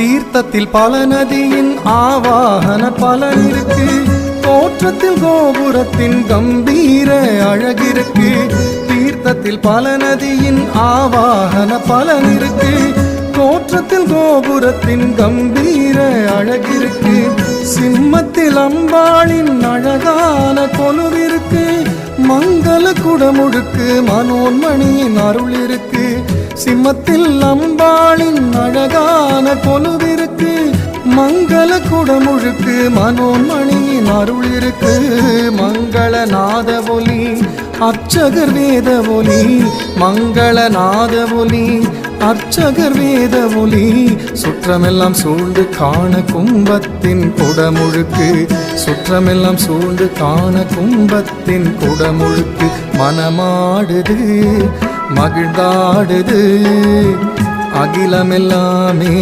தீர்த்தத்தில் பல நதியின் ஆவாகன பலன் இருக்கு தோற்றத்தில் கோபுரத்தின் கம்பீர அழகிருக்கு. தீர்த்தத்தில் பல நதியின் ஆவாகன பலன் இருக்கு தோற்றத்தில் கோபுரத்தின் கம்பீர அழகிருக்கு. சிம்மத்தில் அம்பாளின் அழகான கொலுவிருக்கு. மங்கள குடமுழுக்கு மனோன்மணியின் அருள் இருக்கு சிம்மத்தில் அம்பாளின் அழகான பொழுதிருக்கு. மங்கள குடமுழுக்கு மனோன்மணியின் அருள் இருக்கு மங்கள நாத ஒலி அர்ச்சகர் வேத ஒலி மங்கள நாத ஒலி அர்ச்சகர் வேத ஒலி. சுற்றமெல்லாம் சூழ்ந்து காண கும்பத்தின் குடமுழுக்கு. சுற்றமெல்லாம் சூழ்ந்து காண கும்பத்தின் குடமுழுக்கு. மனமாடுது மகிழ்ந்தாடுது. அகிலமெல்லாமே